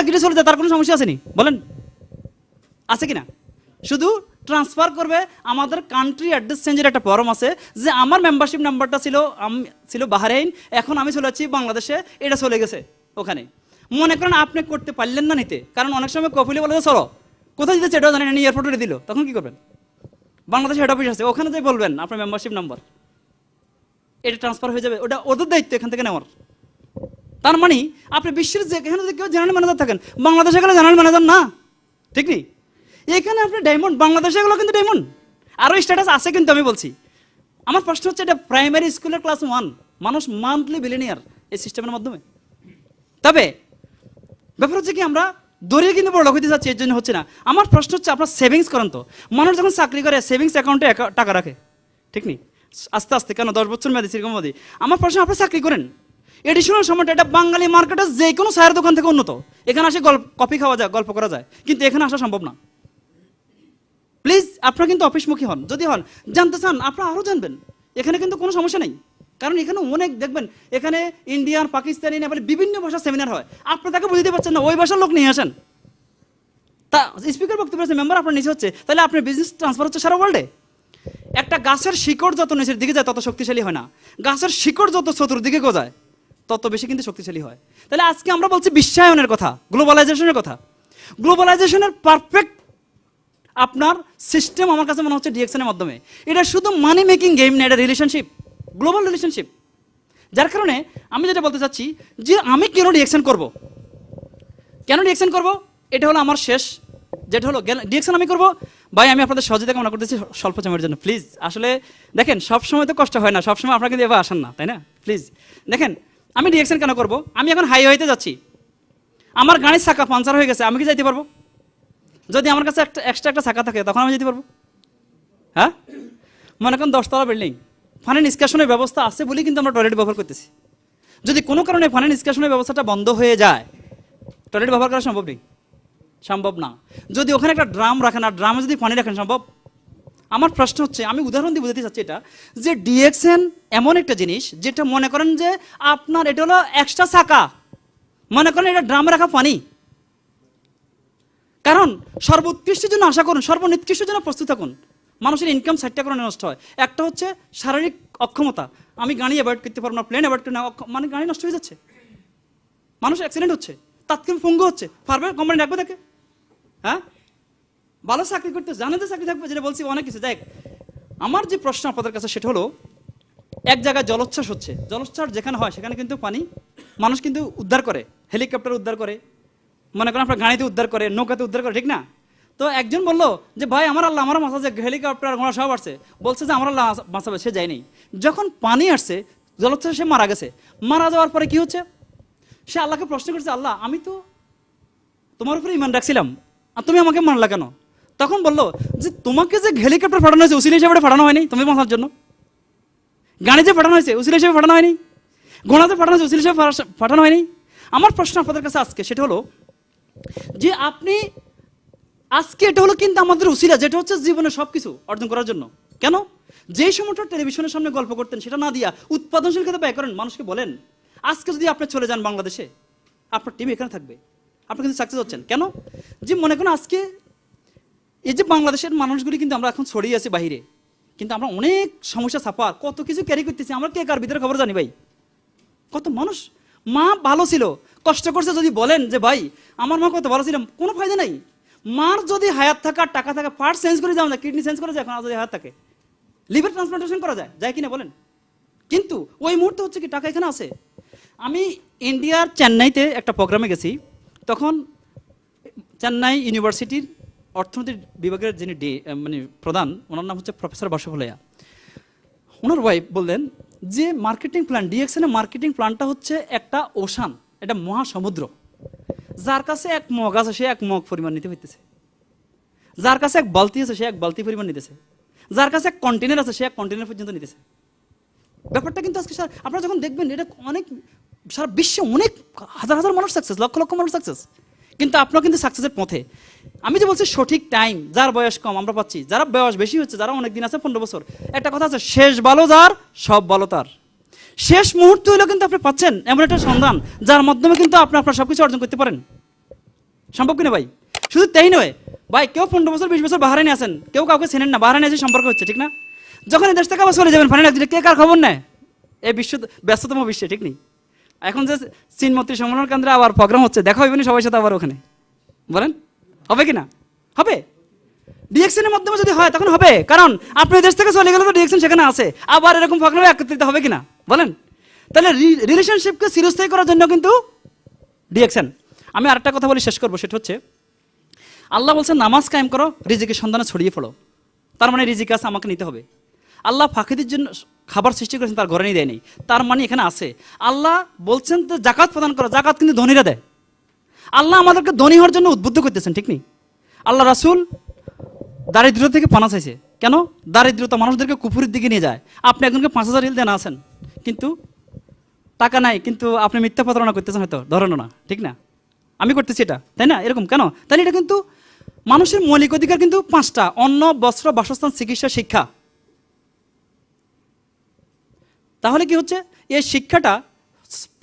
চাকরি চলে যায়, তার কোনো সমস্যা আছে নি? বলেন। আছে কি না শুধু ট্রান্সফার করবে আমাদের কান্ট্রি অ্যাড্রেস চেঞ্জের একটা ফর্ম আছে যে আমার মেম্বারশিপ নাম্বারটা ছিল, আম- ছিল বাহারাইন এখন আমি চলে যাচ্ছি বাংলাদেশে এটা চলে গেছে ওখানে। মনে করেন আপনি করতে পারলেন না নিতে, কারণ অনেক সময় কপিলে বলে চলো কোথায় দিতেছে এটাও জানেন এয়ারপোর্টে দিল। তখন কি করবেন? বাংলাদেশে হেড অফিস আছে, ওখানে যাই বলবেন আপনার মেম্বারশিপ নাম্বার এটা ট্রান্সফার হয়ে যাবে, ওটা ওদের দায়িত্ব এখান থেকে নেওয়ার। তার মানে আপনি বিশ্বের যেখানে কেউ জেনারেল ম্যানেজার থাকেন বাংলাদেশে গেলে জেনারেল ম্যানেজার না? ঠিক নেই? এখানে আপনি ডায়মন্ড বাংলাদেশে গেলেও কিন্তু ডায়মন্ড আরও স্ট্যাটাস আছে কিন্তু আমি বলছি। আমার প্রশ্ন হচ্ছে এটা প্রাইমারি স্কুলের ক্লাস ওয়ান মানুষ মান্থলি বিলিনিয়ার এই সিস্টেমের মাধ্যমে। তবে, ব্যাপার হচ্ছে কি আমরা দৌড়িয়ে কিন্তু বড় হইতে যাচ্ছি, এর জন্য হচ্ছে না। আমার প্রশ্ন হচ্ছে আপনার সেভিংস করেন তো। মানুষ যখন চাকরি করে সেভিংস অ্যাকাউন্টে টাকা রাখে। ঠিক নেই? আস্তে আস্তে, কেন দশ বছর মেয়াদি, সেরকম মেয়াদি? আমার প্রশ্ন, আপনি চাকরি করেন? এডিশনাল সময়টা, এটা বাঙালি মার্কেটে যে কোনো চায়ের দোকান থেকে উন্নত। এখানে আসে গল্প, কফি খাওয়া যায়, গল্প করা যায়, কিন্তু এখানে আসা সম্ভব না। প্লিজ, আপনারা কিন্তু অফিসমুখী হন, যদি হন, জানতে চান, আপনারা আরও জানবেন। এখানে কিন্তু কোনো সমস্যা নেই। কারণ এখানে অনেক, দেখবেন, এখানে ইন্ডিয়ান, পাকিস্তানি, নেপালি, বিভিন্ন ভাষার সেমিনার হয়। আপনি তাকে বুঝতে পারছেন না, ওই ভাষার লোক নিয়ে আসেন। তা স্পিকার বক্তব্য আছে মেম্বার আপনার নিচে হচ্ছে, তাহলে আপনার বিজনেস ট্রান্সফার হচ্ছে সারা ওয়ার্ল্ডে একটা গাছের শিকড় যত নিচের দিকে যায়, তত শক্তিশালী হয় না। গাছের শিকড় যত চতুর্দিকে গোজায়। তত বেশি কিন্তু শক্তিশালী হয়। তাহলে আজকে আমরা বলছি বিশ্বায়নের কথা, গ্লোবালাইজেশনের কথা। গ্লোবালাইজেশনের পারফেক্ট আপনার সিস্টেম আমার কাছে মনে হচ্ছে ডিএকশনের মাধ্যমে। এটা শুধু মানি মেকিং গেম না, এটা রিলেশনশিপ গ্লোবাল রিলেশনশিপ যার কারণে আমি যেটা বলতে চাচ্ছি যে আমি কেন ডিএকশন করব? কেন ডিএকশন করব? এটা হলো আমার শেষ। যেটা হলো ডিএকশন আমি করব? ভাই, আমি আপনাদের সহযোগিতা কামনা করতেছি স্বল্প সময়ের জন্য। প্লিজ, আসলে দেখেন, সবসময় তো কষ্ট হয় না, সবসময় আপনারা কিন্তু এবার আসেন না, তাই না? প্লিজ, দেখেন আমি ডিএকশন কেন করব? আমি এখন হাইওয়েতে যাচ্ছি। আমার গাড়ির চাকা পাঞ্চার হয়ে গেছে, আমি কি যাইতে পারব? যদি আমার কাছে একটা এক্সট্রা একটা চাকা থাকে, তখন আমি যেতে পারব? হ্যাঁ? মনে করেন দশতলা বিল্ডিং ফানি নিষ্কাশনের ব্যবস্থা আছে বলেই কিন্তু আমরা টয়লেট ব্যবহার করতেছি। যদি কোনো কারণে ফানি নিষ্কাশনের ব্যবস্থাটা বন্ধ হয়ে যায় টয়লেট ব্যবহার করা সম্ভব নেই? সম্ভব না। যদি ওখানে একটা ড্রাম রাখেন, আর ড্রামে যদি পানি রাখেন, সম্ভব? আমার প্রশ্ন হচ্ছে, আমি উদাহরণ দিয়ে বোঝাতে চাচ্ছি এটা, যে ডিএক্সএন এমন একটা জিনিস যেটা মনে করেন যে আপনার এটা হলো এক্সট্রা চাকা মনে করেন এটা ড্রাম রাখা পানি। কারণ সর্বোৎকৃষ্টের জন্য আশা করুন সর্বনিকৃষ্টের জন্য প্রস্তুত থাকুন। মানুষের ইনকাম সাইডটা কারণে নষ্ট হয়। একটা হচ্ছে শারীরিক অক্ষমতা। আমি গাড়ি অ্যাভয়েড করতে পারব না প্লেন অ্যাভয়েড করতে না মানে গাড়ি নষ্ট হয়ে যাচ্ছে। মানুষ অ্যাক্সিডেন্ট হচ্ছে, তাৎক্ষণিক পঙ্গু হচ্ছে। পারবে? কোম্পানি রাখবে তাকে। হ্যাঁ? ভালো চাকরি করতে জানে যে চাকরি থাকবে যেটা বলছি অনেক কিছু। দেখ, আমার যে প্রশ্ন আপনাদের কাছে, সেটা হলো, এক জায়গায় জলোচ্ছ্বাস হচ্ছে। জলোচ্ছ্বাস যেখানে হয়, সেখানে কিন্তু পানি, মানুষ কিন্তু উদ্ধার করে, হেলিকপ্টার উদ্ধার করে, মনে করেন আপনার গাড়িতে উদ্ধার করে, নৌকাতে উদ্ধার করে, ঠিক না? তো একজন বলল যে, ভাই, আমার আল্লাহ আমার মাথা যে হেলিকপ্টার, ঘোড়া সব আসছে। বলছে যে, আমার আল্লাহ বাঁচাবে, সে যায়নি। যখন পানি আসছে, জলোচ্ছ্বাসে সে মারা গেছে। মারা যাওয়ার পরে কি হচ্ছে? সে আল্লাহকে প্রশ্ন করছে, আল্লাহ, আমি তো তোমার উপরে ইমান রাখছিলাম, আর তুমি আমাকে মারলা কেন? তখন বলল, যে তোমাকে যে হেলিকপ্টার পাঠানো হয়েছে উসিল হিসেবে পাঠানো হয়নি তুমি বাঁচার জন্য। গাড়ি যে পাঠানো হয়েছে উসিল হিসেবে পাঠানো হয়নি। ঘোড়াতে পাঠানো হয়েছে উসিল হিসেবে পাঠা- পাঠানো হয়নি। আমার প্রশ্ন আপনাদের কাছে আজকে, সেটা হলো যে আপনি, আজকে এটা হলো কিন্তু আমাদের উসিলা যেটা হচ্ছে জীবনে সব কিছু অর্জন করার জন্য। কেন? যেই সময়টা টেলিভিশনের সামনে গল্প করতেন, সেটা না দিয়া উৎপাদনশীল ক্ষেত্রে ব্যয় করেন, মানুষকে বলেন, আজকে যদি আপনি চলে যান বাংলাদেশে, আপনার টিম এখানে থাকবে। আপনি কিন্তু সাকসেস হচ্ছেন। কেন? যে মনে করেন আজকে এই যে বাংলাদেশের মানুষগুলি কিন্তু আমরা এখন ছড়িয়ে আছি বাইরে কিন্তু আমরা অনেক সমস্যা ছাপা, কত কিছু ক্যারি করতেছি, আমরা কে কার ভিতরে খবর জানি ভাই? কত মানুষ? মা ভালো ছিল, কষ্ট করছে যদি বলেন যে, ভাই, আমার মা কত ভালো ছিল? কোনো ফায়দা নাই। মার যদি হায়াত থাকা, টাকা থাকা পার্ট চেঞ্জ করে যাওয়া যায় কিডনি চেঞ্জ করা যায়, এখন যদি হায়াত থাকে? লিভার ট্রান্সপ্লান্টেশন করা যায় যায় কিনা বলেন? কিন্তু ওই মুহূর্তে হচ্ছে কি, টাকা এখানে আছে। আমি ইন্ডিয়ার চেন্নাইতে একটা প্রোগ্রামে গেছি, তখন চেন্নাই ইউনিভার্সিটির অর্থনীতি বিভাগের যিনি ডি মানে প্রধান, ওনার নাম হচ্ছে প্রফেসর বর্ষফুলাইয়া ওনার ওয়াইফ বললেন যে মার্কেটিং প্ল্যান ডিএক্সএন মার্কেটিং প্ল্যানটা হচ্ছে একটা ওশান এটা মহাসমুদ্র, যার কাছে এক মগ আছে, সে এক মগ পরিমাণ নিতে হইতেছে। যার কাছে এক বালতি আছে, সে এক বালতি পরিমাণ নিতেছে। যার কাছে এক কন্টেনার আছে, সে এক কন্টেনার পর্যন্ত নিতেছে। ব্যাপারটা কিন্তু আজকে স্যার, আপনারা যখন দেখবেন, এটা অনেক, সারা বিশ্বে অনেক হাজার হাজার মানুষ সাকসেস লক্ষ লক্ষ মানুষ সাকসেস কিন্তু আপনারা কিন্তু সাকসেসের পথে। আমি যে বলছি সঠিক টাইম যার বয়স কম, আমরা পাচ্ছি। যারা বয়স বেশি হচ্ছে, যারা অনেক দিন আছে, পনেরো বছর। একটা কথা আছে, শেষ ভালো যার, সব ভালো তার। শেষ মুহূর্ত হইলেও কিন্তু আপনি পাচ্ছেন এমন একটা সন্ধান, যার মাধ্যমে কিন্তু আপনি আপনার সব কিছু অর্জন করতে পারেন। সম্ভব কিনা ভাই? শুধু তাই নয়, ভাই, কেউ পনেরো বছর, বিশ বছর বাহারাইনে আছেন কেউ কাউকে চেনেন না বাহারাইনে এসে সম্পর্ক হচ্ছে, ঠিক না? যখন এই থেকে আবার চলে যাবেন ফাইনাল কে কার খবর নেয়? এই বিশ্ব, ব্যস্ততম বিশ্বে, ঠিক নেই? এখন যে চীন মন্ত্রী সম্মেলন কেন্দ্রে আবার প্রোগ্রাম হচ্ছে, দেখা হইবে সবাই সাথে আবার ওখানে। বলেন, হবে কি না হবে ডিএকশনের মাধ্যমে যদি হয়, তখন হবে। কারণ আপনি দেশ থেকে চলে গেলে তো ডিএকশন সেখানে আছে। আবার এরকম প্রোগ্রামে একত্রিত হবে কিনা? বলেন। তাহলে রিলেশনশিপকে চিরস্থায়ী করার জন্য কিন্তু ডিএকশন আমি আরেকটা কথা বলি, শেষ করব। সেটা হচ্ছে, আল্লাহ বলছেন নামাজ কায়েম করো, রিজিকের সন্ধানে ছড়িয়ে পড়ো। তার মানে রিজিক আছে, আমাকে নিতে হবে। আল্লাহ ফাঁকিদের জন্য খাবার সৃষ্টি করেছেন, তার ঘরে নিয়ে দেয়নি। তার মানে এখানে আছে, আল্লাহ বলছেন তো জাকাত প্রদান করা, জাকাত কিন্তু ধনীরা দেয়। আল্লাহ আমাদেরকে ধনী হওয়ার জন্য উদ্বুদ্ধ করতেছেন, ঠিক নেই? আল্লাহ রাসূল দারিদ্র থেকে পানা চাইছে। কেন? দারিদ্রতা মানুষদেরকে কুপুরের দিকে নিয়ে যায়। আপনি একজনকে পাঁচ হাজার রিল দেন আছেন, কিন্তু টাকা নাই, কিন্তু আপনি মিথ্যা প্রতারণা করতেছেন হয়তো ধরনো না, ঠিক না? আমি করতেছি এটা, তাই না? এরকম কেন? তাহলে এটা কিন্তু মানুষের মৌলিক অধিকার কিন্তু পাঁচটা, অন্ন, বস্ত্র, বাসস্থান, চিকিৎসা, শিক্ষা। তাহলে কি হচ্ছে? এই শিক্ষাটা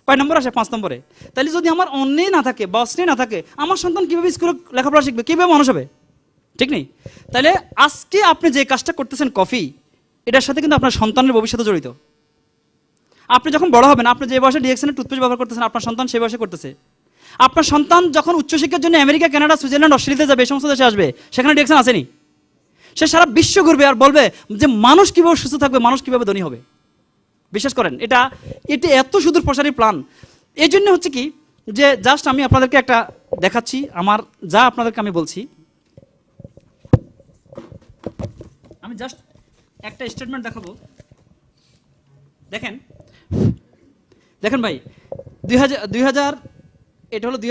কয় নম্বর আসে? পাঁচ নম্বরে। তাহলে যদি আমার অন্যেই না থাকে বা বস্ত্রে না থাকে, আমার সন্তান কীভাবে স্কুলে লেখাপড়া শিখবে? কীভাবে মানুষ হবে? ঠিক নেই? তাহলে আজকে আপনি যে কাজটা করতেছেন কফি, এটার সাথে কিন্তু আপনার সন্তানের ভবিষ্যতে জড়িত। আপনি যখন বড় হবেন, আপনি যে বয়সে ডিএক্সনের টুথপেস্ট ব্যবহার করতেছেন, আপনার সন্তান সেই বয়সে করতেছে। আপনার সন্তান যখন উচ্চশিক্ষার জন্য আমেরিকা, কানাডা, সুইজারল্যান্ড, অস্ট্রেলিয়াতে যাবে, এই সমস্ত দেশে আসবে, সেখানে ডিএক্সন আসেনি। সে সারা বিশ্ব ঘুরবে আর বলবে যে মানুষ কীভাবে সুস্থ থাকবে, মানুষ কীভাবে ধনী হবে। বিশ্বাস করেন, এটা, এটি এত সুদূর প্রসারী প্ল্যান। এই জন্য হচ্ছে কি, যে জাস্ট আমি আপনাদেরকে একটা দেখাচ্ছি, আমার যা আপনাদেরকে আমি বলছি। আমি জাস্ট একটা স্টেটমেন্ট দেখাবো। দেখেন দেখেন ভাই দুই হাজার এটা হলো দুই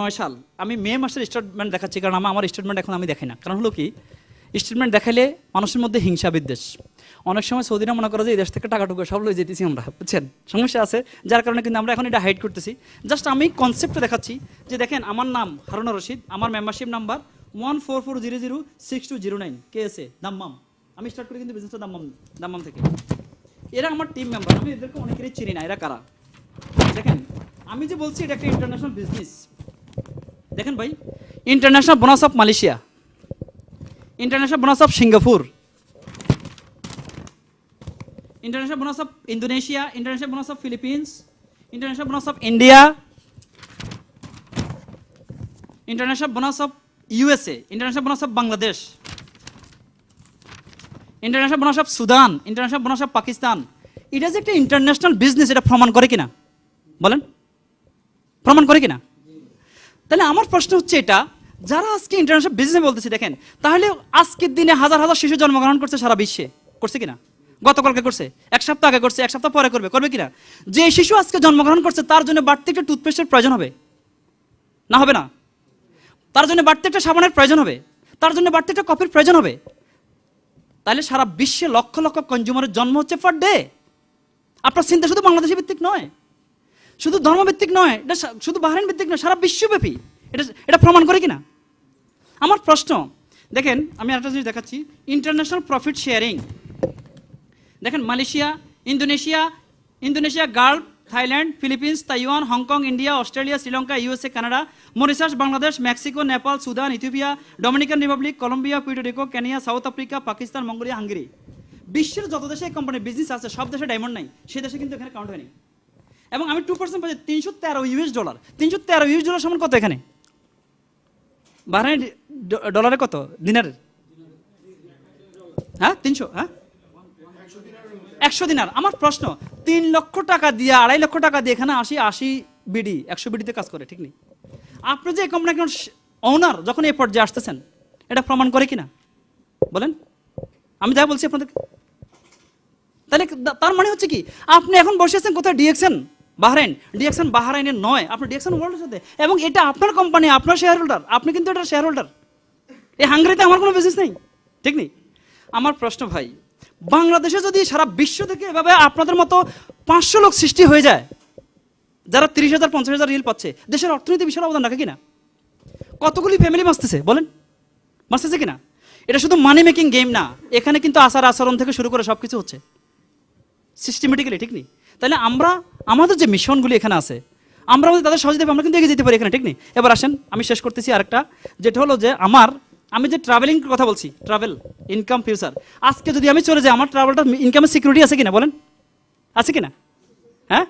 নয় সাল। আমি মে মাসের স্টেটমেন্ট দেখাচ্ছি, কারণ আমার স্টেটমেন্ট এখন আমি দেখাই না। কারণ হলো কি স্টেটমেন্ট দেখালে মানুষের মধ্যে হিংসা বিদ্বেষ। অনেক সময় সৌদিরা মনে করে যে এই দেশ থেকে টাকা টুকু সব লয়ে যেতেছি আমরা, বুঝছেন? সমস্যা আছে, যার কারণে কিন্তু আমরা এখন এটা হাইড করতেছি। জাস্ট আমি কনসেপ্টটা দেখাচ্ছি যে দেখেন, আমার নাম হারুনা রশিদ, আমার membership number one four four zero zero six two zero nine K S A Dammam. আমি স্টার্ট করি কিন্তু বিজনেসটা দাম্মাম দাম্মাম থেকে। এরা আমার টিম মেম্বার আমি এদেরকে অনেকেরই চিনি না, এরা কারা? দেখেন, আমি যে বলছি এটা একটা ইন্টারন্যাশনাল বিজনেস দেখেন ভাই international bonus of Malaysia international bonus of Singapore international bonus of Indonesia international bonus of Philippines international bonus of India international bonus of USA international bonus of Bangladesh international bonus of Sudan international bonus of Pakistan এটা যে একটা international business এটা প্রমাণ করে কিনা? বলেন। প্রমাণ করে কিনা? তাহলে আমার প্রশ্ন হচ্ছে এটা, যারা আজকে ইন্টারন্যাশনাল বিজনেস বলতেছে, দেখেন, তাহলে আজকের দিনে হাজার হাজার শিশু জন্মগ্রহণ করছে সারা বিশ্বে, করছে কিনা? গতকালকে করছে, এক সপ্তাহ আগে করছে, এক সপ্তাহ পরে করবে করবে কিনা? যে শিশু আজকে জন্মগ্রহণ করছে, তার জন্য বাড়তি একটা টুথপেস্টের প্রয়োজন হবে। না হবে না। তার জন্য বাড়তি একটা সাবানের প্রয়োজন হবে। তার জন্য বাড়তি একটা কফির প্রয়োজন হবে। তাহলে সারা বিশ্বে লক্ষ লক্ষ কনজিউমারের জন্ম হচ্ছে ফর ডে আপনার চিন্তা শুধু বাংলাদেশি ভিত্তিক নয়। শুধু ধর্মভিত্তিক নয়, এটা শুধু বাহরাইন ভিত্তিক নয়, সারা বিশ্বব্যাপী। এটা এটা প্রমাণ করে কিনা? আমার প্রশ্ন, দেখেন, আমি একটা জিনিস দেখাচ্ছি ইন্টারন্যাশনাল প্রফিট শেয়ারিং দেখেন Malaysia, Indonesia Indonesia, Gulf, Thailand, Philippines, Taiwan, Hong Kong, India, Australia, Sri Lanka, USA, Canada, Mauritius, Bangladesh, Mexico, Nepal, Sudan, Ethiopia, Dominican Republic, Colombia Puerto Rico Kenya, South Africa, Pakistan, Mongolia, Hungary. বিশ্বের যত দেশে কোম্পানির business আছে, সব দেশে diamond নাই। সেই দেশে কিন্তু এখানে কাউন্ট হয়নি। এবং আমি টু পার্সেন্ট পাচ্ছি, তিনশো তেরো ইউএস ডলার তিনশো তেরো ইউএস ডলার সমান কত এখানে? বাহারাইন ডলারে কত? দিনারের? হ্যাঁ তিনশো হ্যাঁ? একশো দিনার। আমার প্রশ্ন, তিন লক্ষ টাকা দিয়ে, আড়াই লক্ষ টাকা দিয়ে এখানে আশি আশি বিডি, একশো বিডিতে কাজ করে, ঠিক নেই? আপনি যে কোম্পানি একজন ওনার যখন এই পর্যায়ে আসতেছেন, এটা প্রমাণ করে কিনা? বলেন। আমি যা বলছি আপনাদের তাহলে তার মানে হচ্ছে কি, আপনি এখন বসে আছেন কোথায়? ডিএকশন বাহরাইন ডিএকশন বাহরাইনের নয়। আপনি ডিএকশন ওয়ার্ল্ডের সাথে। এবং এটা আপনার কোম্পানি আপনার শেয়ার হোল্ডার আপনি কিন্তু এটা শেয়ার হোল্ডার এই হাঙ্গারিতে আমার কোনো বিজনেস নেই, ঠিক নেই? আমার প্রশ্ন ভাই বাংলাদেশে যদি সারা বিশ্ব থেকে এভাবে আপনাদের মতো পাঁচশো লোক সৃষ্টি হয়ে যায়, যারা তিরিশ হাজার, পঞ্চাশ হাজার রিল পাচ্ছে, দেশের অর্থনীতি বিশাল অবদান রাখে কিনা? কতগুলি ফ্যামিলি বাঁচতেছে, বলেন? বাঁচতেছে কিনা? এটা শুধু মানি মেকিং গেম না, এখানে কিন্তু আচার আচরণ থেকে শুরু করে সব কিছু হচ্ছে। সিস্টেমেটিক্যালি ঠিক নেই? তাহলে আমরা, আমাদের যে মিশনগুলি এখানে আছে, আমরা আমাদের তাদের সহযোগিতা আমরা কিন্তু এগিয়ে যেতে পারি এখানে, ঠিক নেই? এবার আসেন, আমি শেষ করতেছি আরেকটা, যেটা হলো যে আমার আমি যে ট্রাভেলিং কথা বলছি ট্রাভেল ইনকাম ফিউচার আজকে যদি আমি চলে যাই, আমার ট্রাভেলটা ইনকামের সিকিউরিটি আছে কিনা বলেন? আছে কিনা? হ্যাঁ?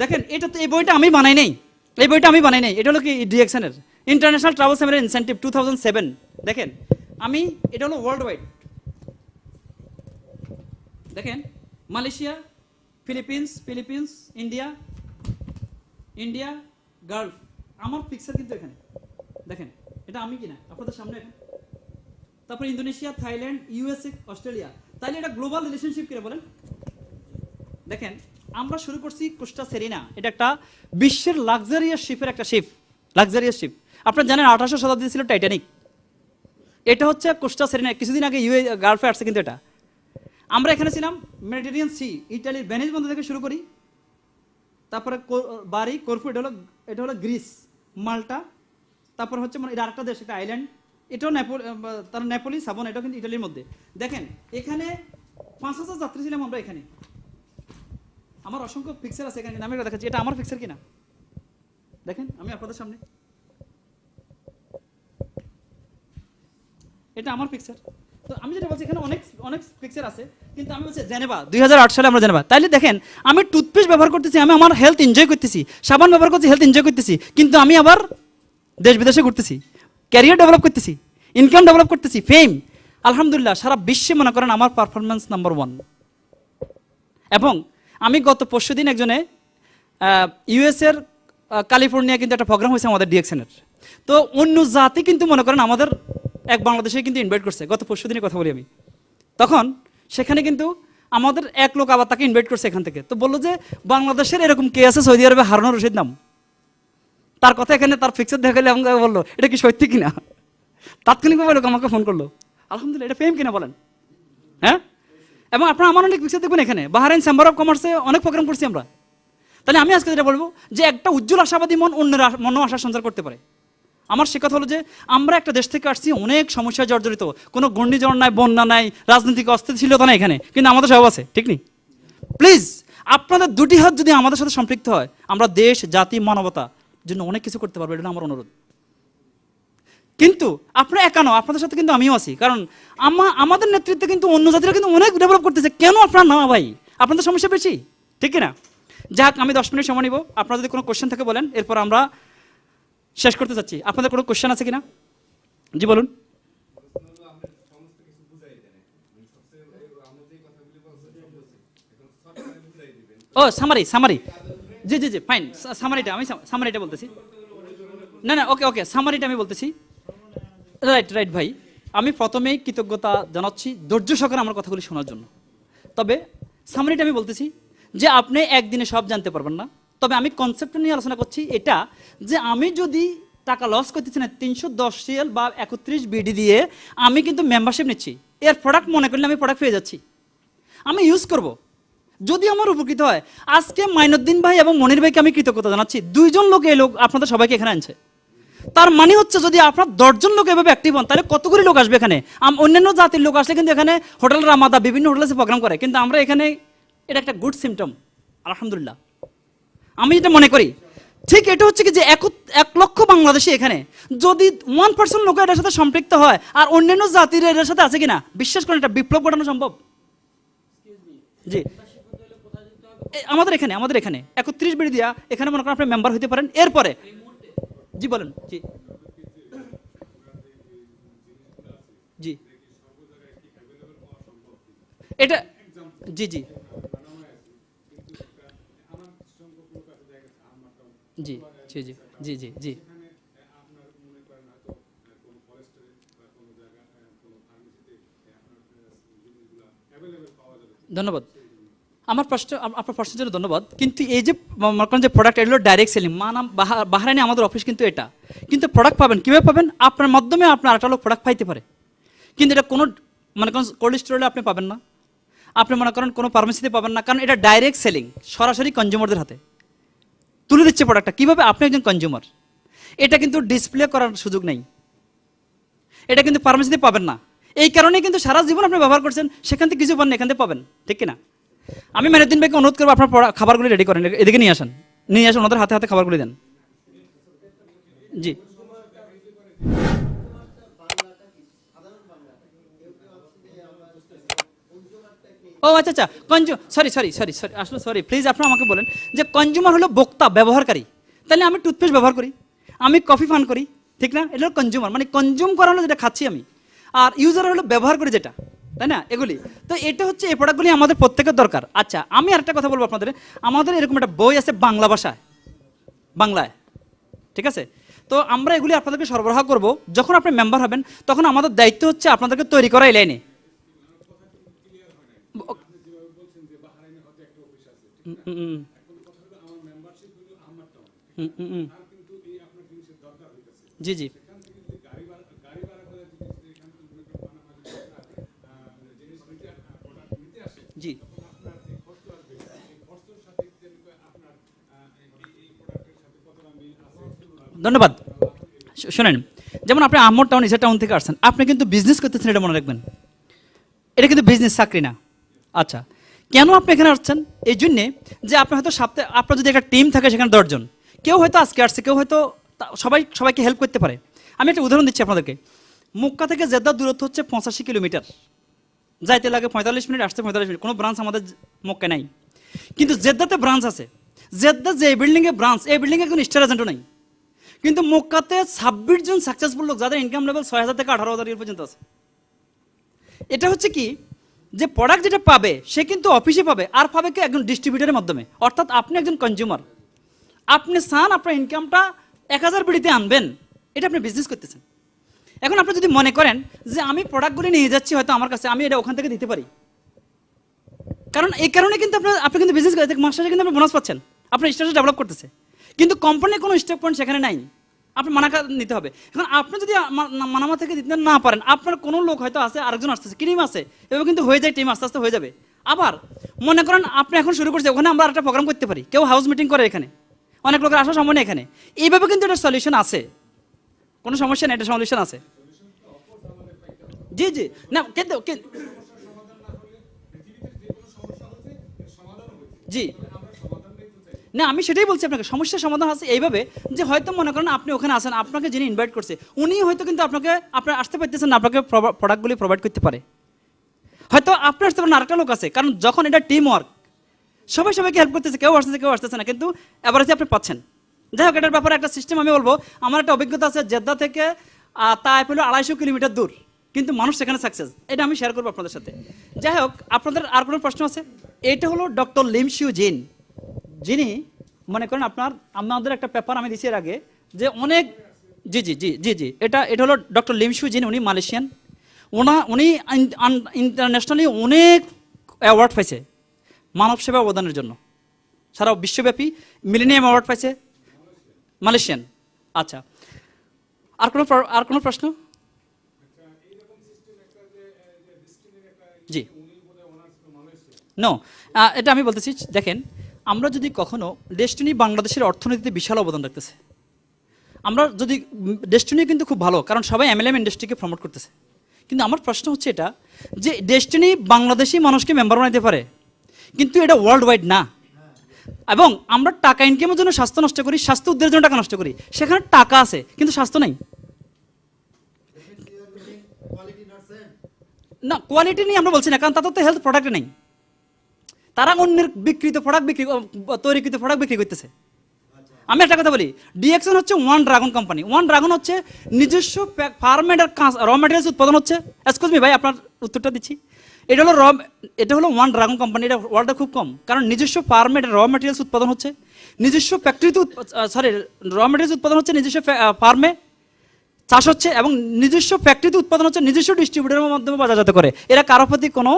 দেখেন, এটা তো এই বইটা আমি বানাই নাই। এই বইটা আমি বানাই নাই। এটা হলো কি ডিএকশনের international travel seminar incentive two thousand seven দেখেন, আমি, এটা হলো ওয়ার্ল্ড ওয়াইড দেখেন, Malaysia, Philippines Philippines, India India Gulf আমার পিকচার কিন্তু এখানে। দেখেন এটা আমি কিনা? আপনাদের সামনে এখন তারপর ইন্দোনেশিয়া, থাইল্যান্ড, ইউএসএ, অস্ট্রেলিয়া। তাইলে এটা গ্লোবাল রিলেশনশিপ কিনা বলেন? দেখেন, আমরা শুরু করছি কোস্টা সেরিনা। এটা একটা বিশ্বের লাক্সারিয়াস শিপের একটা শিপ লাক্সারিয়াস শিপ আপনারা জানেন আঠারোশো শতাব্দী ছিল টাইটানিক এটা হচ্ছে কোস্টা সেরিনা। কিছুদিন আগে ইউএ গার্লফে আসছে কিন্তু এটা। আমরা এখানে ছিলাম মেডিটেরিয়ান সি ইটালির ভেনিস বন্ধ থেকে শুরু করি। তারপরে বারি করফু এটা হলো এটা হলো গ্রিস মাল্টা তারপর হচ্ছে মানে এটা আরেকটা দেশ, একটা আইল্যান্ড এটাও তার নেপোলি সাবন এটাও কিন্তু ইটালির মধ্যে। দেখেন, এখানে পাঁচ হাজার যাত্রী ছিলাম আমরা এখানে। আমার অসংখ্য পিকচার আছে এখানে, আমি দেখাচ্ছি, এটা আমার পিকচার কিনা? দেখেন, আমি আপনাদের সামনে। এটা আমার পিকচার তো আমি যেটা বলছি, এখানে অনেক অনেক পিকচার আছে, কিন্তু আমি বলছি জেনেভা দুই হাজার আট সালে আমরা জেনেভা তাইলে দেখেন, আমি টুথপেস্ট ব্যবহার করতেছি, আমি আমার হেলথ এনজয় করতেছি, সাবান ব্যবহার করছি হেলথ এনজয় করতেছি, কিন্তু আমি আবার দেশ বিদেশে ঘুরতেছি ক্যারিয়ার ডেভেলপ করতেছি ইনকাম ডেভেলপ করতেছি ফেম আলহামদুলিল্লাহ, সারা বিশ্বে মনে করেন আমার পারফরমেন্স নাম্বার ওয়ান এবং আমি গত পরশু দিন একজনে ইউএসের ক্যালিফোর্নিয়া কিন্তু একটা প্রোগ্রাম হয়েছে আমাদের ডিএকশনের তো অন্য জাতি কিন্তু মনে করেন আমাদের এক বাংলাদেশে কিন্তু ইনভাইট করছে। গত পরশু দিনের কথা বলি আমি। তখন সেখানে কিন্তু আমাদের এক লোক আবার তাকে ইনভাইট করছে এখান থেকে। তো বলল যে, বাংলাদেশের এরকম কে আছে সৌদি আরবে হারানোর রশিদ নাম? তার কথা এখানে, তার পিকচার দেখালে আমাকে বলল, এটা কি সত্যি কিনা? তাৎক্ষণিকভাবে লোক আমাকে ফোন করল। আলহামদুলিল্লাহ, এটা প্রেম কিনা বলেন? হ্যাঁ? এবং আপনারা আমার অনেক পিকচার দেখবেন এখানে। বাহারাইন চেম্বার অফ কমার্সে অনেক প্রোগ্রাম করছি আমরা। তাহলে আমি আজকে যেটা বলব, যে একটা উজ্জ্বল আশাবাদী মন অন্যের মনও আশা সঞ্চার করতে পারে। আমার সে কথা হলো যে, আমরা একটা দেশ থেকে আসছি, অনেক সমস্যায় জর্জরিত। কোনো ঘূর্ণিঝড় নাই, বন্যা নাই, রাজনৈতিক অস্থিতিশীলতা নাই এখানে। কিন্তু আমাদের সব আছে, ঠিক নেই প্লিজ আপনাদের দুটি হাত যদি আমাদের সাথে সম্পৃক্ত হয়, আমরা দেশ, জাতি, মানবতা জন্য অনেক কিছু করতে পারব, এটা আমার অনুরোধ। কিন্তু আপনারা একা নয় আপনাদের সাথে কিন্তু আমিও আছি। কারণ আমা, আমাদের নেতৃত্বে কিন্তু অন্য জাতিরা কিন্তু অনেক ডেভেলপ করতেছে। কেন আপনার না ভাই? আপনাদের সমস্যা বেশি, ঠিক না যাক, আমি দশ মিনিট সময় নিব। আপনারা যদি কোনো কোশ্চেন থাকে বলেন, এরপর আমরা শেষ করতে চাচ্ছি আপনাদের কোনো কোশ্চেন আছে কিনা? জি, বলুন। ও সামারি সামারি জি জি জি ফাইন সামারিটা আমি সামারিটা বলতেছি। না না ওকে ওকে সামারিটা আমি বলতেছি। রাইট রাইট ভাই। আমি প্রথমেই কৃতজ্ঞতা জানাচ্ছি ধৈর্য সহকারে আমার কথাগুলি শোনার জন্য। তবে সামারিটা আমি বলতেছি যে আপনি একদিনে সব জানতে পারবেন না। তবে আমি কনসেপ্ট নিয়ে আলোচনা করছি এটা যে আমি যদি টাকা লস করতেছি না, তিনশো দশ সিএল বা একত্রিশ বিডি দিয়ে আমি কিন্তু মেম্বারশিপ নিচ্ছি। এর প্রোডাক্ট মনে করলে আমি প্রোডাক্ট পেয়ে যাচ্ছি। আমি ইউজ করব। যদি আমার উপকৃত হয়। আজকে মাইনুদ্দিন ভাই এবং মনির ভাইকে আমি কৃতজ্ঞতা জানাচ্ছি। দুইজন লোক এই লোক আপনাদের সবাইকে এখানে আনছে। তার মানে হচ্ছে যদি আপনার দশজন লোক এভাবে অ্যাক্টিভ হন, তাহলে কতগুলি লোক আসবে এখানে? অন্যান্য জাতির লোক আসলে কিন্তু এখানে হোটেল রামাদা, বিভিন্ন হোটেলে প্রোগ্রাম করে। কিন্তু আমরা এখানে এটা একটা গুড সিমটম আলহামদুলিল্লাহ। আমি যেটা মনে করি, ঠিক এটা হচ্ছে কি যে এক এক লক্ষ বাংলাদেশি এখানে যদি ওয়ান পার্সেন্ট লোক এটার সাথে সম্পৃক্ত হয়, আর অন্যান্য জাতির এটার সাথে আছে কিনা, বিশ্বাস করেন এটা বিপ্লব ঘটানো সম্ভব। জি। আমাদের এখানে আমাদের এখানে। একত্রিশ বেড়ে দিয়া এখানে মনে করেন আপনি মেম্বার হতে পারেন। এরপরে জি, বলেন। জি। জি। এটা জি জি। জি জি জি জি জি জি। ধন্যবাদ। আমার প্রশ্ন আপ- আপনার প্রশ্নের জন্য ধন্যবাদ। কিন্তু এই যে মনে করেন যে প্রোডাক্ট এগুলো ডাইরেক্ট সেলিং মানাম, বাহা- বাহারাইনে আমাদের অফিস কিন্তু এটা। কিন্তু প্রোডাক্ট পাবেন, কীভাবে পাবেন? আপনার মাধ্যমে আপনার একটা লোক প্রোডাক্ট পাইতে পারে। কিন্তু এটা কোনো, মনে করেন কোল্ড স্টোরে আপনি পাবেন না। আপনি মনে করেন কোনো ফার্মেসিতে পাবেন না, কারণ এটা ডাইরেক্ট সেলিং সরাসরি কনজিউমারদের হাতে। তুলে দিচ্ছে প্রোডাক্টটা কীভাবে? আপনি একজন কনজিউমার এটা কিন্তু ডিসপ্লে করার সুযোগ নেই। এটা কিন্তু ফার্মেসিতে পাবেন না। এই কারণেই কিন্তু সারা জীবন আপনি ব্যবহার করছেন, সেখান থেকে কিছু পান এখান থেকে পাবেন। ঠিক কিনা? আমি মেনুদ্দিন ভাইকে অনুরোধ করব আপনার খাবারগুলি রেডি করেন। এদিকে নিয়ে আসেন। নিয়ে আসেন, ওনাদের হাতে হাতে খাবারগুলি দেন। জি। ও আচ্ছা আচ্ছা। কনজু সরি সরি সরি সরি আসলে সরি প্লিজ আপনি আমাকে বলেন যে কনজিউমার হলো বক্তা, ব্যবহারকারী। তাহলে আমি টুথপেস্ট ব্যবহার করি, আমি কফি পান করি, ঠিক না? এটা হলো কনজিউমার মানে কনজিউম করা হলো যেটা খাচ্ছি আমি। আর ইউজার হলো ব্যবহার করি যেটা। তাই না? এগুলি। তো এটা হচ্ছে, এই প্রোডাক্টগুলি আমাদের প্রত্যেকের দরকার। আচ্ছা আমি আরেকটা কথা বলব আপনাদের। আমাদের এরকম একটা বই আছে বাংলা ভাষায়। বাংলায়। ঠিক আছে? তো আমরা এগুলি আপনাদেরকে সরবরাহ করব। যখন আপনি মেম্বার হবেন, তখন আমাদের দায়িত্ব হচ্ছে আপনাদেরকে তৈরি করা এই লাইনে। জি জি। ধন্যবাদ। শোনেন, যেমন আপনি আহমদ টাউন ইসা টাউন থেকে আসছেন, আপনি কিন্তু বিজনেস করতেছেন, এটা মনে রাখবেন। এটা কিন্তু বিজনেস চাকরি না। আচ্ছা কেন আপনি এখানে আসছেন? এই জন্যে যে আপনি হয়তো সপ্তাহে, আপনার যদি একটা টিম থাকে সেখানে দশজন, কেউ হয়তো আজকে আসছে, কেউ হয়তো সবাই, সবাইকে হেল্প করতে পারে। আমি একটা উদাহরণ দিচ্ছি আপনাদেরকে। মুক্কা থেকে জেদ্দার দূরত্ব হচ্ছে পঁচাশি কিলোমিটার। যাইতে লাগে পঁয়তাল্লিশ মিনিট, আসতে পঁয়তাল্লিশ মিনিট, কোনো ব্রাঞ্চ আমাদের মক্কায় নাই। কিন্তু জেদ্দাতে ব্রাঞ্চ আছে। জেদ্দা যে বিল্ডিংয়ে ব্রাঞ্চ এই বিল্ডিংয়ে কোনো স্টার এজেন্টও নাই। কিন্তু মক্কাতে ছাব্বিশ জন সাকসেসফুল লোক যাদের ইনকাম লেভেল ছয় হাজার থেকে আঠারো হাজার পর্যন্ত আছে। এটা হচ্ছে কি? যে প্রোডাক্ট যেটা পাবে, সে কিন্তু অফিসে পাবে, আর পাবে কি একজন ডিস্ট্রিবিউটারের মাধ্যমে। অর্থাৎ আপনি একজন কনজিউমার আপনি চান আপনার ইনকামটা এক হাজার বিড়িতে আনবেন। এটা আপনি বিজনেস করতেছেন। এখন আপনি যদি মনে করেন যে আমি প্রোডাক্টগুলি নিয়ে যাচ্ছি, হয়তো আমার কাছে আমি এটা ওখান থেকে দিতে পারি। কারণ এই কারণে কিন্তু আপনার আপনি কিন্তু বিজনেস মাস শেষে কিন্তু আপনি বোনাস পাচ্ছেন। আপনার স্টেটাস ডেভেলপ করতেছে। কিন্তু কোম্পানির কোনো স্টেপ পয়েন্ট সেখানে নাই। আপনি মানাকা নিতে হবে। এখন আপনি যদি মানামা থেকে দিতে না পারেন আপনার কোনো লোক হয়তো আছে আরেকজন আসতেছে ক্রিম আছে? এভাবে কিন্তু হয়ে যায় টিম আস্তে আস্তে হয়ে যাবে। আবার মনে করেন আপনি এখন শুরু করছে ওখানে আমরা একটা প্রোগ্রাম করতে পারি। কেউ হাউস মিটিং করে এখানে। অনেক লোকের আসার সময় নেই এখানে। এইভাবে কিন্তু একটা সলিউশন আছে। কোনো সমস্যা নেই এটা সলিউশন আছে। জি জি। না কিন্তু কি- জি। না আমি সেটাই বলছি আপনাকে সমস্যার সমাধান আছে এইভাবে যে হয়তো মনে করেন আপনি ওখানে আসেন আপনাকে যিনি ইনভাইট করছে উনি হয়তো কিন্তু আপনাকে আপনার আসতে পারতেছেন আপনাকে প্রোডাক্টগুলি প্রোভাইড করতে পারে। হয়তো আপনি আসতে পারেন আরেকটা লোক আছে কারণ যখন এটা টিম ওয়ার্ক সবাই সবাইকে হেল্প করতেছে কেউ আসতেছে কেউ আসতেছে না কিন্তু এভারেজে আপনি পাচ্ছেন। যাই হোক এটার ব্যাপারে একটা সিস্টেম আমি বলব আমার একটা অভিজ্ঞতা আছে জেদ্দা থেকে আহ, তাইপ হলো আড়াইশো কিলোমিটার দূর কিন্তু মানুষ সেখানে সাকসেস এটা আমি শেয়ার করব আপনাদের সাথে। যাই হোক আপনাদের আর কোনো প্রশ্ন আছে? এটা হলো ডক্টর লিমশিউ জিন। যিনি, মনে করেন আপনার, আমাদের একটা পেপার আমি দিছি এর আগে, যে অনেক, জি জি জি জি জি, এটা এটা হলো ডক্টর লিমসু যিনি, উনি মালয়েশিয়ান। ওনা, উনি ইন্টারন্যাশনালি অনেক অ্যাওয়ার্ড পাইছে মানব সেবা অবদানের জন্য। সারা বিশ্বব্যাপী মিলেনিয়াম অ্যাওয়ার্ড পাইছে মালয়েশিয়ান। আচ্ছা আর কোনো আর কোনো প্রশ্ন? জি। নো এটা আমি বলতেছি, দেখেন আমরা যদি কখনো ডেস্টিনি বাংলাদেশের অর্থনীতিতে বিশাল অবদান রাখতেছে। আমরা যদি ডেস্টিনি কিন্তু খুব ভালো কারণ সবাই এমএলএম ইন্ডাস্ট্রিকে প্রমোট করতেছে। কিন্তু আমার প্রশ্ন হচ্ছে এটা যে ডেস্টিনি বাংলাদেশি মানুষকে মেম্বার বানাইতে পারে কিন্তু এটা ওয়ার্ল্ড ওয়াইড না। এবং আমরা টাকা ইনকামের জন্য স্বাস্থ্য নষ্ট করি স্বাস্থ্য উদ্ধারের জন্য টাকা নষ্ট করি। সেখানে টাকা আছে কিন্তু স্বাস্থ্য নেই। না কোয়ালিটি নিয়ে আমরা বলছি না কারণ তাদের তো হেলথ প্রোডাক্ট নেই। তারা অন্যের বিকৃত প্রোডাক্ট বিক্রি তৈরিকৃত প্রোডাক্ট বিক্রি করতেছে। আমি একটা কথা বলি ডিএক্সন হচ্ছে one dragon company one dragon হচ্ছে নিজস্ব ফার্মেড আর র ম্যাটেরিয়ালস উৎপাদন হচ্ছে। এক্সকিউজ মি ভাই, আপনার উত্তরটা দিচ্ছি। এটা হলো র এটা হলো ওয়ান ড্রাগন কোম্পানি এটা ওয়ার্ল্ডে খুব কম। কারণ নিজস্ব ফার্মেড র ম্যাটেরিয়ালস উৎপাদন হচ্ছে। নিজস্ব ফ্যাক্টরিতে সরি র ম্যাটেরিয়ালস উৎপাদন হচ্ছে নিজস্ব ফার্মে চাষ হচ্ছে এবং নিজস্ব ফ্যাক্টরিতে উৎপাদন হচ্ছে নিজস্ব ডিস্ট্রিবিউটারের মাধ্যমে বাজারজাত করে। এরা কারও প্রতি কোনো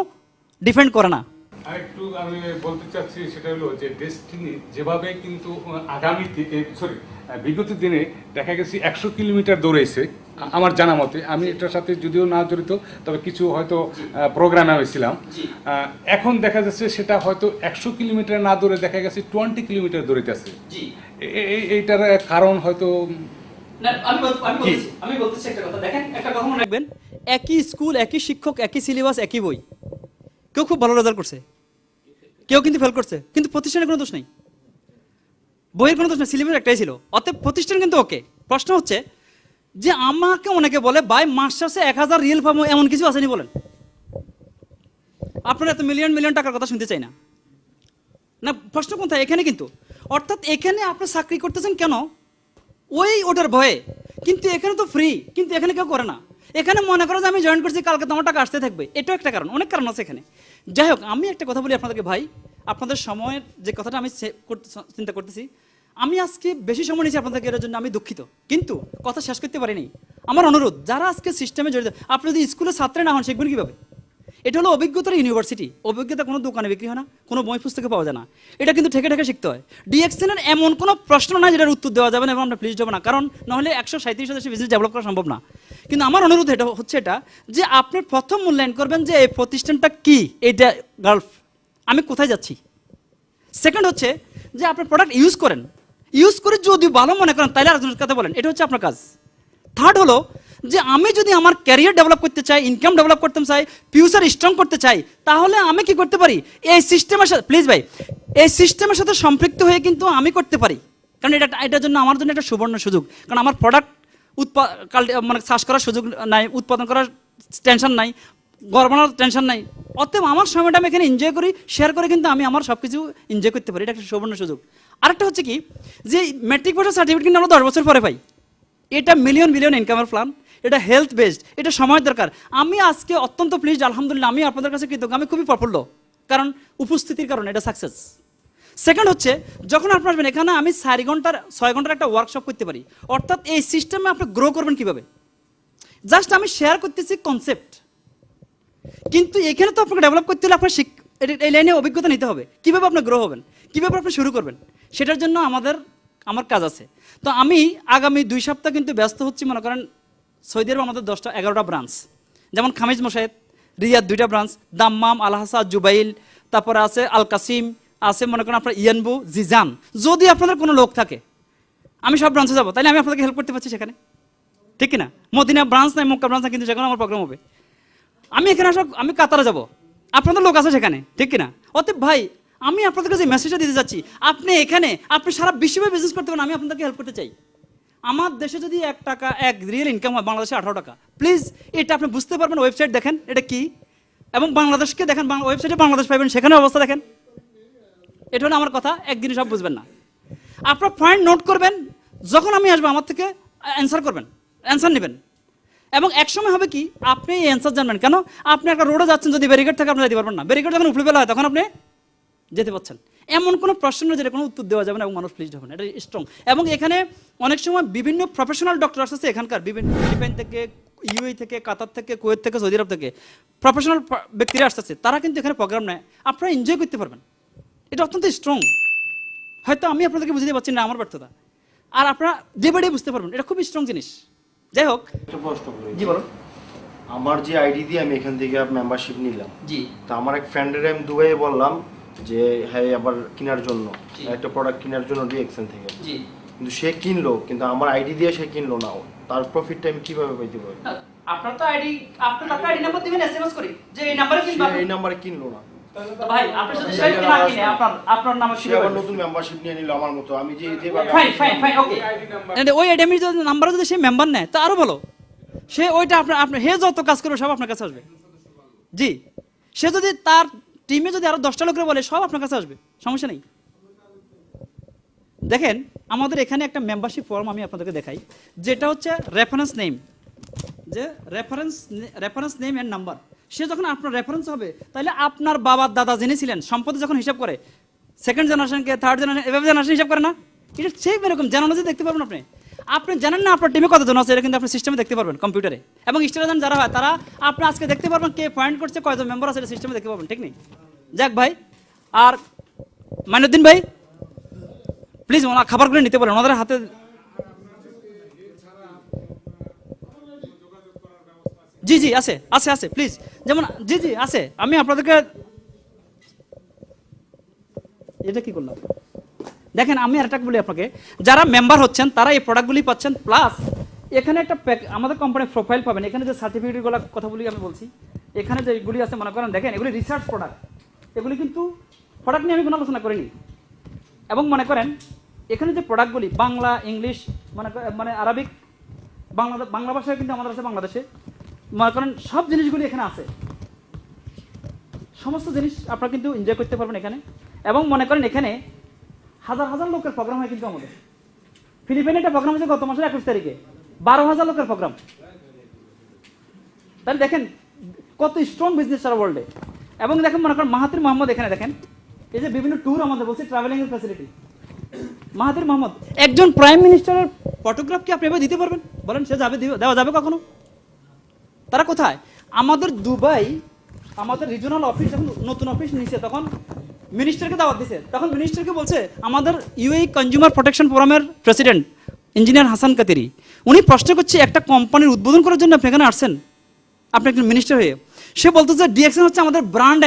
ডিপেন্ড করে না। আরেকটু আমি বলতে চাচ্ছি সেটা হলো যে ডেস্টিনি যেভাবে কিন্তু আগামী সরি বিগত দিনে দেখা গেছে একশো কিলোমিটার দৌড়েছে আমার জানা মতে। আমি এটার সাথে যদিও না জড়িত তবে কিছু হয়তো প্রোগ্রামে হয়েছিলাম। এখন দেখা যাচ্ছে সেটা হয়তো একশো কিলোমিটার না দৌড়ে দেখা গেছে টোয়েন্টি কিলোমিটার দৌড়িতেছে এইটার কারণ হয়তো আমি? বলতেছি আমি বলতেছি একটা কথা। দেখেন একটা কথা মনে রাখবেন। একই স্কুল একই শিক্ষক একই সিলেবাস একই বই। কেউ খুব ভালো রেজাল্ট করছে। কেউ কিন্তু ফেল করছে। কিন্তু প্রতিষ্ঠানে কোনো দোষ নেই। বইয়ের কোনো দোষ নেই সিলেবাস একটাই ছিল। অতএব প্রতিষ্ঠান কিন্তু ওকে প্রশ্ন হচ্ছে যে আমাকে অনেকে বলে বাই মাস শেষে এক হাজার রিয়েল পাবো এমন কিছু আসেনি বলেন। আপনারা এত মিলিয়ন মিলিয়ন টাকার কথা শুনতে চাই না। না, প্রশ্ন কোথায়? এখানে কিন্তু। অর্থাৎ এখানে আপনি চাকরি করতেছেন কেন? ওই ওটার ভয়ে। কিন্তু এখানে তো ফ্রি কিন্তু এখানে কেউ করে না। এখানে মনে করো যে আমি জয়েন করছি, কালকে তোমার টাকা আসতে থাকবে। এটাও একটা কারণ, অনেক কারণ আছে এখানে। যাই হোক, আমি একটা কথা বলি আপনাদেরকে ভাই, আপনাদের সময়ের যে কথাটা আমি চিন্তা করতেছি, আমি আজকে বেশি সময় নিয়েছি আপনাদেরকে এর জন্য, আমি দুঃখিত। কিন্তু কথা শেষ করতে পারিনি। আমার অনুরোধ, যারা আজকে সিস্টেমে জড়িত, আপনি যদি স্কুলে ছাত্রে না হন, শিখবেন কীভাবে? এটা হলো অভিজ্ঞতার ইউনিভার্সিটি। অভিজ্ঞতা কোনো দোকানে বিক্রি হয় না, কোনো বই পুস্তকে পাওয়া যায় না। এটা কিন্তু ঠেকে ঠেকে শিখতে হয়। ডিএক্সএনের এমন কোনো প্রশ্ন নাই যেটার উত্তর দেওয়া যাবে না এবং আমরা প্লিজ যাব না। কারণ নাহলে একশো সাঁত্রিশ দেশে বিজনেস ডেভেলপ করা সম্ভব না। কিন্তু আমার অনুরোধ এটা হচ্ছে এটা যে আপনি প্রথম মূল্যায়ন করবেন যে এই প্রতিষ্ঠানটা কি, এইটা গার্লফ আমি কোথায় যাচ্ছি? সেকেন্ড হচ্ছে যে আপনার প্রোডাক্ট ইউজ করেন। ইউজ করে যদি ভালো মনে করেন, তাহলে আরেকজনের কথা বলেন। এটা হচ্ছে আপনার কাজ। থার্ড হলো যে আমি যদি আমার ক্যারিয়ার ডেভেলপ করতে চাই ইনকাম ডেভেলপ করতে চাই ফিউচার স্ট্রং করতে চাই, তাহলে আমি কি করতে পারি? এই সিস্টেমের সাথে প্লিজ ভাই, এই সিস্টেমের সাথে সম্পৃক্ত হয়ে কিন্তু আমি করতে পারি। কারণ এটা, এটার জন্য আমার জন্য একটা সুবর্ণ সুযোগ। কারণ আমার প্রোডাক্ট উৎপা, কাল- মানে চাষ করার সুযোগ নাই, উৎপাদন করার টেনশন নাই গড়বানোর টেনশন নাই। অতএব আমার সময়টা আমি এখানে এনজয় করি শেয়ার করে কিন্তু আমি আমার সব কিছু এনজয় করতে পারি। এটা একটা সুবর্ণ সুযোগ। আরেকটা হচ্ছে কি, যে ম্যাট্রিক পাসের সার্টিফিকেট কিন্তু আমরা দশ বছর পরে পাই এটা মিলিয়ন মিলিয়ন ইনকামের প্ল্যান এটা হেলথ বেসড এটা সময় দরকার। আমি আজকে অত্যন্ত প্লিজড আলহামদুলিল্লাহ, আমি আপনাদের কাছে কৃতজ্ঞ, আমি খুবই প্রফুল্ল, কারণ উপস্থিতির কারণে এটা সাকসেস সেকেন্ড হচ্ছে, যখন আপনি আসবেন, এখানে আমি চারি ঘণ্টার, ছয় ঘণ্টার একটা ওয়ার্কশপ করতে পারি। অর্থাৎ এই সিস্টেমে আপনি গ্রো করবেন কীভাবে? জাস্ট আমি শেয়ার করতেছি কনসেপ্ট কিন্তু এখানে তো আপনাকে ডেভেলপ করতে হলে আপনার এই লাইনে অভিজ্ঞতা নিতে হবে। কীভাবে আপনি গ্রো হবেন? কীভাবে আপনি শুরু করবেন? সেটার জন্য আমাদের আমার কাজ আছে। তো আমি আগামী দুই সপ্তাহ কিন্তু ব্যস্ত হচ্ছি, মনে করেন সৌদি আরব আমাদের দশটা, এগারোটা ব্রাঞ্চ যেমন খামিজ মোশাহেদ, রিয়াদ দুইটা ব্রাঞ্চ দাম্মাম আলহাসা জুবাইল, তারপরে আছে আল কাসিম আছে মনে করেন আপনার ইয়ানবু, জিজান। যদি আপনাদের কোনো লোক থাকে, আমি সব ব্রাঞ্চে যাব। তাহলে আমি আপনাদেরকে হেল্প করতে পারছি সেখানে। ঠিক কিনা? মদিনা ব্রাঞ্চ নাই, মক্কা ব্রাঞ্চ নাই, কিন্তু সেখানে আমার প্রোগ্রাম হবে। আমি এখানে আসা, আমি কাতারে যাব। আপনাদের লোক আছে সেখানে। ঠিক কিনা? অতএব ভাই আমি আপনাদের কাছে মেসেজটা দিতে যাচ্ছি, আপনি এখানে, আপনি সারা বিশ্বে বিজনেস করতে পারেন, আমি আপনাদেরকে হেল্প করতে চাই। আমার দেশে যদি এক টাকা, এক রিয়েল ইনকাম হয়, বাংলাদেশে আঠারো টাকা। প্লিজ এটা আপনি বুঝতে পারবেন ওয়েবসাইট দেখেন, এটা কি? এবং বাংলাদেশকে দেখেন ওয়েবসাইটে বাংলাদেশ পাইবেন সেখানে অবস্থা দেখেন। এটা হলো আমার কথা একদিনে সব বুঝবেন না। আপনার পয়েন্ট নোট করবেন, যখন আমি আসব আমার থেকে অ্যান্সার করবেন অ্যান্সার নেবেন। এবং একসময় হবে কি, আপনি এই অ্যান্সার জানবেন। কেন? আপনি একটা রোডে যাচ্ছেন যদি ব্যারিকেড থাকে আপনি যেতে পারবেন না। ব্যারিকেড যখন উপরে হয়, তখন আপনি যেতে পারছেন। এমন কোনো প্রশ্ন যেটা কোনো উত্তর দেওয়া যাবে না এবং মানুষ প্লিজ হবে না। এটা স্ট্রং এবং এখানে অনেক সময় বিভিন্ন প্রফেশনাল ডক্টর আসছে এখানকার বিভিন্ন ফিলিপাইন থেকে ইউএই থেকে কাতার থেকে কুয়েত থেকে সৌদি আরব থেকে প্রফেশনাল ব্যক্তিরা আসতেছে। তারা কিন্তু এখানে প্রোগ্রাম নেয়। আপনারা এনজয় করতে পারবেন। এটা অত্যন্ত স্ট্রং হয়তো আমি আপনাদেরকে বুঝতে পারছি না আমার ব্যর্থতা। আর আপনারা ডে বাই ডে বুঝতে পারবেন এটা খুব স্ট্রং জিনিস। যাই হোক। জি বলুন। আমার যে আইডি দিয়ে আমি এখান থেকে মেম্বারশিপ নিলাম। জি। তা আমার এক ফ্রেন্ডের আমি দুবাইয়ে বললাম যে হ্যাঁ আবার কেনার জন্য। একটা প্রোডাক্ট কেনার জন্য ডিএক্সএন থেকে। জি। কিন্তু সে কিনলো কিন্তু আমার আইডি দিয়ে সে কিনলো না। তার প্রফিটটা আমি কীভাবে পাইতে পারি? আপনার তো আইডি আপনি তো আইডি নাম্বার দিবেন এসএমএস করি। যে এই নাম্বারে সে কিনবা। এই নাম্বারে কিনলো না। ভাই আপনি যদি সেই না কিনে আপনার আপনার নামে সে আবার নতুন মেম্বারশিপ নিয়ে নিল আমার মতো। আমি যে যেভাবে ফাইন ফাইন ফাইন ওকে ওই যদি নাম্বারে যদি সে মেম্বার নেয় তা আরও ভালো। সে ওইটা আপনার আপনার হে যত কাজ করবে সব আপনার কাছে আসবে। জি। সে যদি তার টিমে যদি আরও দশটা লোকের বলে, সব আপনার কাছে আসবে। সমস্যা নেই। দেখেন, আমাদের এখানে একটা মেম্বারশিপ ফর্ম আমি আপনাদেরকে দেখাই, যেটা হচ্ছে রেফারেন্স নেম যে reference reference name and number সে যখন আপনার রেফারেন্স হবে, তাহলে আপনার বাবার দাদা জেনে ছিলেন, সম্পত্তি যখন হিসাব করে সেকেন্ড জেনারেশনকে থার্ড জেনারেশন এভাবে জেনারেশন হিসাব করে না? এটা ঠিক এরকম জেনারেশন দেখতে পারবেন আপনি। আপনি জানেন না আপনার টিমে কতজন আছে, এটা কিন্তু আপনি সিস্টেমে দেখতে পারবেন কম্পিউটারে এবং স্টেশন যারা হয়, তারা আপনি আজকে দেখতে পারবেন কে পয়েন্ট করছে, কয়জন মেম্বার আছে, এটা সিস্টেমে দেখতে পারবেন, ঠিক নেই? যাক ভাই, আর মাইনুদ্দিন ভাই প্লিজ ওনার খাবারগুলো নিতে পারেন, ওনাদের হাতে জি জি, আছে আছে আছে প্লিজ যেমন, জি জি, আছে, আমি আপনাদেরকে এটা কি করলাম? দেখেন, আমি আরেকটা বলি আপনাকে। যারা মেম্বার হচ্ছেন, তারা এই প্রোডাক্টগুলি পাচ্ছেন প্লাস এখানে একটা আমাদের কোম্পানির প্রোফাইল পাবেন। এখানে যে সার্টিফিকেটগুলো কথা আমি বলছি, এখানে যে এগুলি আছে, মনে করেন, দেখেন, এগুলি রিসার্চ প্রোডাক্ট এগুলি কিন্তু প্রোডাক্ট নিয়ে আমি কোনো আলোচনা করিনি। এবং মনে করেন, এখানে যে প্রোডাক্টগুলি বাংলা, ইংলিশ মানে মানে আরবিক বাংলা বাংলা ভাষায় কিন্তু আমাদের আছে বাংলাদেশে। মনে করেন, সব জিনিসগুলি এখানে আছে। সমস্ত জিনিস আপনারা কিন্তু এনজয় করতে পারবেন এখানে। এবং মনে করেন, এখানে হাজার হাজার লোকের প্রোগ্রাম হয় কিন্তু আমাদের। ফিলিপাইনে একটা প্রোগ্রাম হয়েছে গত মাসের একুশ তারিখে। বারো হাজার লোকের প্রোগ্রাম তাহলে দেখেন, কত স্ট্রং বিজনেস সারা ওয়ার্ল্ডে এবং দেখেন, মনে করেন মাহাতির মোহাম্মদ এখানে দেখেন। এই যে বিভিন্ন ট্যুর আমাদের বলছে ট্রাভেলিং এর ফ্যাসিলিটি মাহাতির মোহাম্মদ, একজন প্রাইম মিনিস্টারের ফটোগ্রাফ কি আপনি এভাবে দিতে পারবেন? বলেন, সে যাবে দেওয়া যাবে কখনো? তারা কোথায়? আমাদের দুবাই, আমাদের রিজনাল অফিস যখন নতুন অফিস নিছে, তখন মিনিস্টারকে দাওয়াত দিছে। তখন মিনিস্টারকে বলছে, আমাদের ইউএই কনজিউমার প্রোটেকশন ফোরামের প্রেসিডেন্ট ইঞ্জিনিয়ার হাসান কাতেরি, উনি প্রশ্ন করছে একটা কোম্পানির উদ্বোধন করার জন্য আপনি এখানে আসছেন। আপনি একজন মিনিস্টার হয়ে। সে বলতো যে ডিএক্সএন হচ্ছে আমাদের ব্র্যান্ড